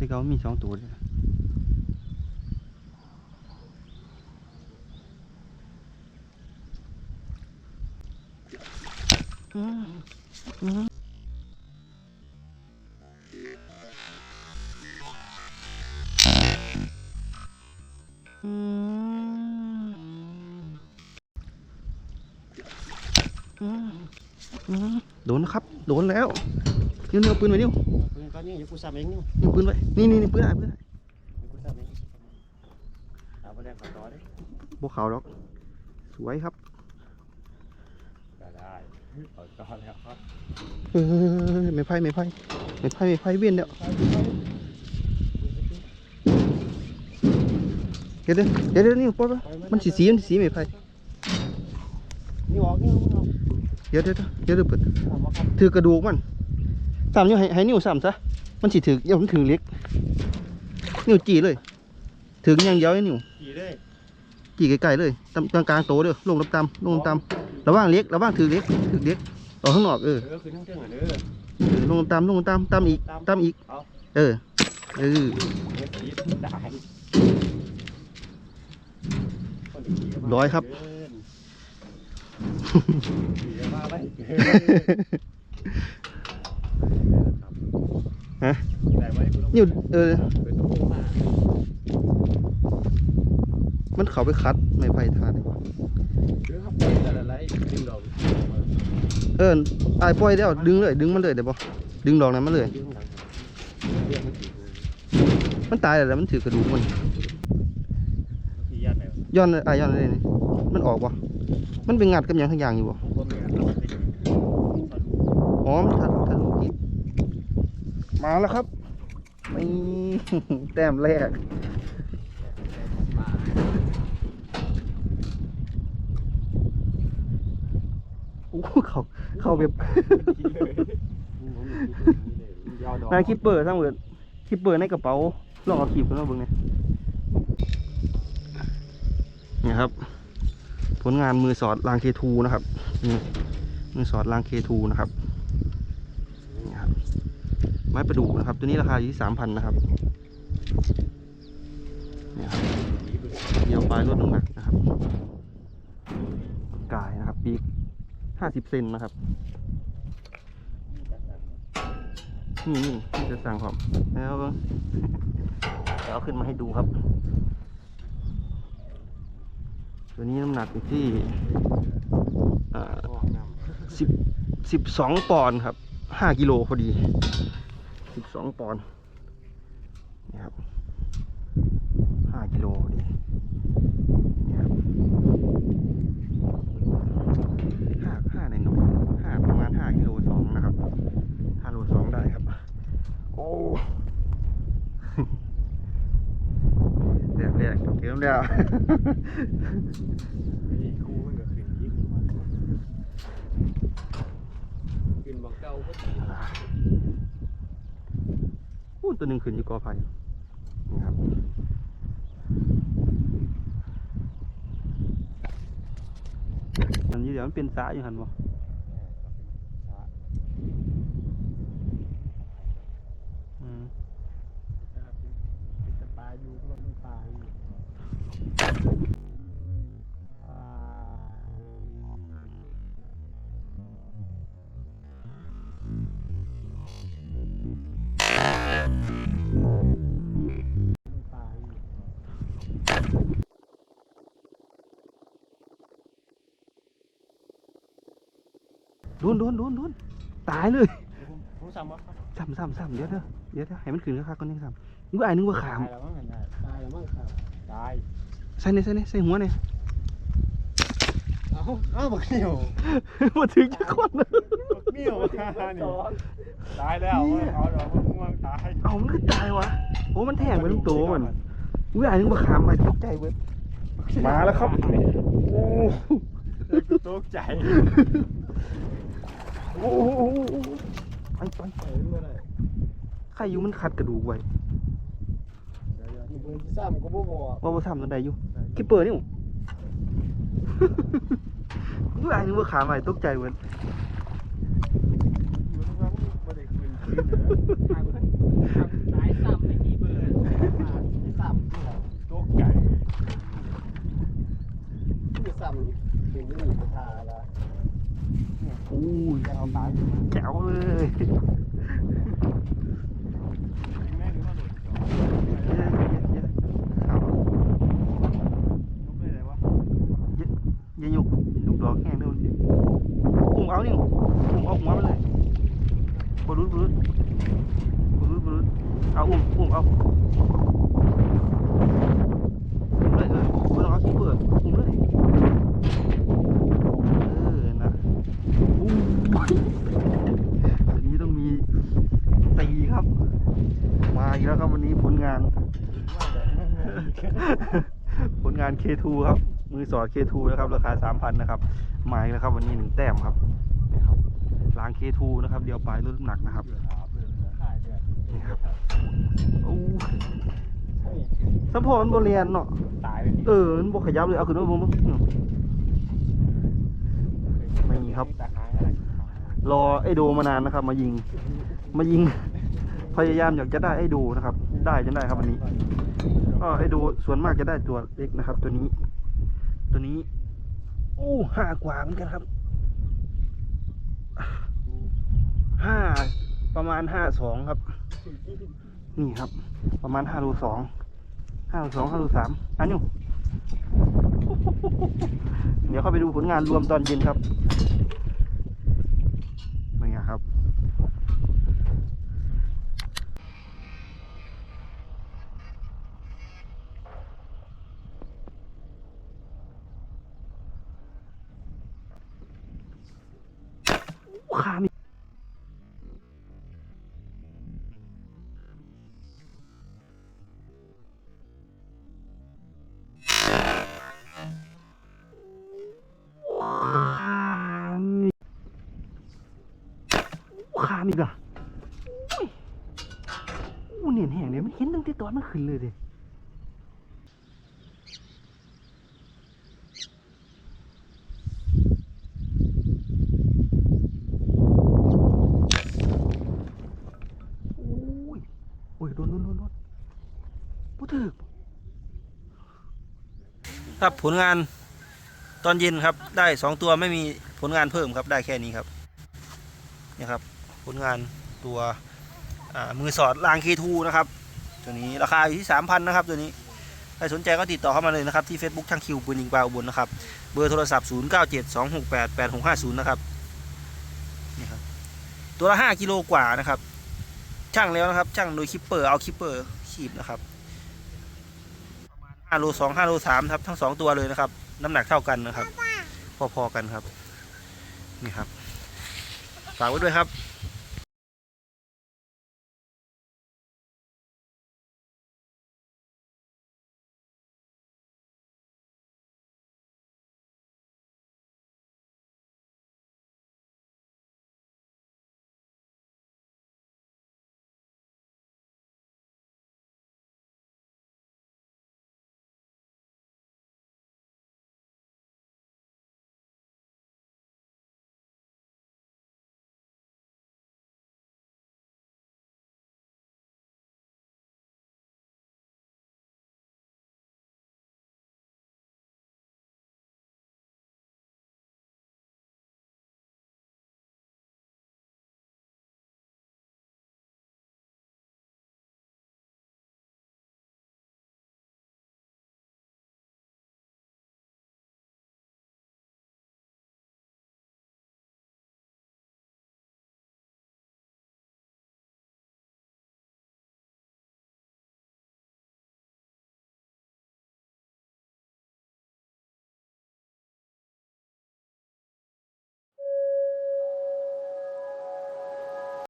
แต่เขามีสองตัวเลยอืมอืมอืมอืมอืมโดนนะครับ โดนแล้ว นิ้วนิ้วเอาปืนไว้นิ้วปืนก้ อนนี้เดี๋ยวกูสับเองนี่นิ้วปืนไว้นี่นี่นี่ปืนอะไรปืนอะไรเดี๋ยวกูสับเองเอาไปแดงขอต่อดิบวขาวหรอกสวยครับได้ได้ขอต่อแล้วครับเฮ้ยไม่ไพ่ไม่ไพ่ไม่ไพ่ไม่ไพ่เวียนเดี๋ยวเดี๋ยวเดี๋ยวเดี๋ยวนี่ปล่อยไปมันสีสีมันสีไม่ไพ่นี่ออกนี่มึงเอาเดี๋ยวเดี๋ยวเดี๋ยวเดี๋ยวเปิดเอามาครับถือกระดูกมัน สามนิ้วให้ให้นิ้วสามซะมันสีถือเดี๋ยวมันถือเล็ก นิ้วจีเลย ถึงอย่างเดียวไอ้นิ้วขี่เลยจีไกลๆเลยตำกลางกลางๆโตเด้อลงต่ำๆลงต่ำๆระว่างเล็กระว่างถือเล็กถือเล็กออกข้างนอกเออเออคือทั้งเรื่องอะเด้อเออลงต่ำๆลงต่ำๆต่ำอีกต่ำอีกเอาเออเออเฮ็ดขี่ได้ร้อยครับ ฮะแต่ไว้กูต้องนิ้วเออไปต้องลงมามันเขาไปคัดไม่ไผ่ทานดีกว่าเดี๋ยวครับแต่ละไรดึงดอกเออไอ้ายปล่อยแล้วดึงเลยดึงมันเลยเดี๋ยวบอดึงดอกนั้นมาเลยดึงหลังเรียกมันขี่มันตายแล้วมันถือกระดูกมันขี่ยันไหนวะย้อนไอ้ายย้อนเลยนี่มันออกบ่มันเป็นงัดกับหยังทั้งอย่างอยู่บ่ผมก็ไม่งั้นเราไปอ๋อมันทะทะลุกิด มาแล้วครับนี่แต้มแรกโอ้เขา เขาแบบนายคิปเปอร์สร้างเวิร์ดคิปเปอร์ในกระเป๋าลองเอาขีบขึ้นมาเบิ่งเนี่ยนี่ครับ ผลงานมือสอดรางเคทูนะครับ นี่มือสอดรางเคทูนะครับ ไม้ประดูนะครับ ตัวนี้ราคาอยู่ที่สามพันนะครับเนี่ครับเดียวปลายลดน้ำหนักนะครับ กายนะครับปีกห้าสิบเซนนะครับนี่นี่ที่จะสั่งผมแล้วเดี๋ยวเอาขึ้นมาให้ดูครับ ตัวนี้น้ำหนักอยู่ที่สิบสิบสองปอนด์ครับห้ากิโลพอดี สิบสองปอนด์นี่ครับห้ากิโลพอดีนี่ครับห้าห้าในหน่อยห้าประมาณห้ากิโลสองนะครับห้าโลสองได้ครับ โอ้แดกแดกเกมแล้วนี่คู่มันก็ขึ้นยิ่งมาขึ้นบังเก้าก็ดี พูดตัวหนึ่งขึ้นอยู่กอไผ่นี่ครับมันอยี่เดี๋ยวมันเป็นสาอยู่หันบ่อืม ปลาอยู่ก็มันปลาอยู่ โดนโดนโดนโดนตายเลยผมซ้ำวะครับซ้ำซ้ำซ้ำเดี๋ยวเดี๋ยวเดี๋ยวเดี๋ยวให้มันขึ้นก็คักก่อนนี่ซ้ำนึกว่าไอ้นึกว่าขาม ตายแล้วมั้งกันได้ตายแล้วมั้งครับตายใส่เนี่ยใส่เนี่ยใส่หัวเนี่ยเอ้าเอ้าบักเหนียวมาถึงจะคนบักเหนียวมานี่ตายแล้วเอาดอกมะม่วงตายเอามันคือตายวะโอ้มันแทงไปทั้งตัวมันอุ้ยไอ้นึกว่าขามไปตกใจเว้ยมาแล้วครับโอ้ตกใจ โอ้โหไปไปเห็นเมื่อไหร่ใครอยู่มันขัดกระดูกไว้เดี๋ยวๆนี่เบอร์ที่ซ้ำก็บ่บอกว่าว่าทำตอนใดอยู่คิปเปอร์นี่หมึงไอ้นึกว่าขาใหม่ตกใจเว้ยมันว่ามันบ่ได้คืนคืนเด้อ สายซ้ำไม่มี จะเอาตาย แจ๋วเลย แม่หรือว่าหลุด เยอะเยอะครับ ยกได้เลยวะ อย่าหยุกลูกดอกแห้งเด้อสิอุ้มเอานี่อุ้มเอาหัวมันเลยบรุษบรุษบรุษบรุษ เอาอุ้มอุ้มเอาอุ้มเลยเออไม่ต้องเอาขี้เปลือกอุ้มเลยเออนะอู้อันนี้ต้องมีตีครับ มาอีกแล้วครับวันนี้ผลงาน ผลงาน K2 ครับ มือสอด K2 นะครับ ราคา 3,000 นะครับหมายแล้วครับวันนี้หนึ่งแต้มครับนี่ครับล้าง K2 นะครับ เดียวปลายลดน้ำหนักนะครับ นี่ครับโอ้สะโพกมันบริเรียนเนาะตายเลยเออมันบกขยับเลยเอาขึ้นมาผมไม่มีครับ ตาหายอะไรรอไอ้โดมานานนะครับ มายิง มายิง พยายามอยากจะได้ไอ้โดนะครับ ได้จนได้ครับวันนี้ก็ไอโดส่วนมากจะได้ตัวเล็กนะครับ ตัวนี้ ตัวนี้โอ้ห้ากว่าเหมือนกันครับห้าประมาณห้าสองครับ นี่ครับ ประมาณห้าโลสองห้าโลสองห้าโลสามอันนี้เดี๋ยวเข้าไปดูผลงานรวมตอนเย็นครับนี่ไงครับขามีามีกะอู้เหนียนแห้งเลยมันเห็นตั้งแต่ตอนมันขึ้นเลยเด้โอ้ยโอ้ยโดนโดนโดนโดนพูดถึกครับผลงานตอนเย็นครับได้สองตัวไม่มีผลงานเพิ่มครับได้แค่นี้ครับนี่ครับ ผลงานตัวมือสอดลางเคทูนะครับ ตัวนี้ราคาอยู่ที่สามพันนะครับ ตัวนี้ใครสนใจก็ติดต่อเข้ามาเลยนะครับ ที่ Facebook ช่างคิวปืนยิงปลาอุบลนะครับ เบอร์โทรศัพท์ 0 9 7 2 6 8 8 6 5 0 นะครับนี่ครับ ตัวละ 5 กิโลกว่านะครับ ช่างแล้วนะครับ ช่างโดยคิปเปอร์เอาคิปเปอร์ขีบนะครับประมาณ5โล2 5โล3ครับทั้ง 2 ตัวเลยนะครับ น้ำหนักเท่ากันนะครับ พอๆกันครับ นี่ครับ ฝากไว้ด้วยครับ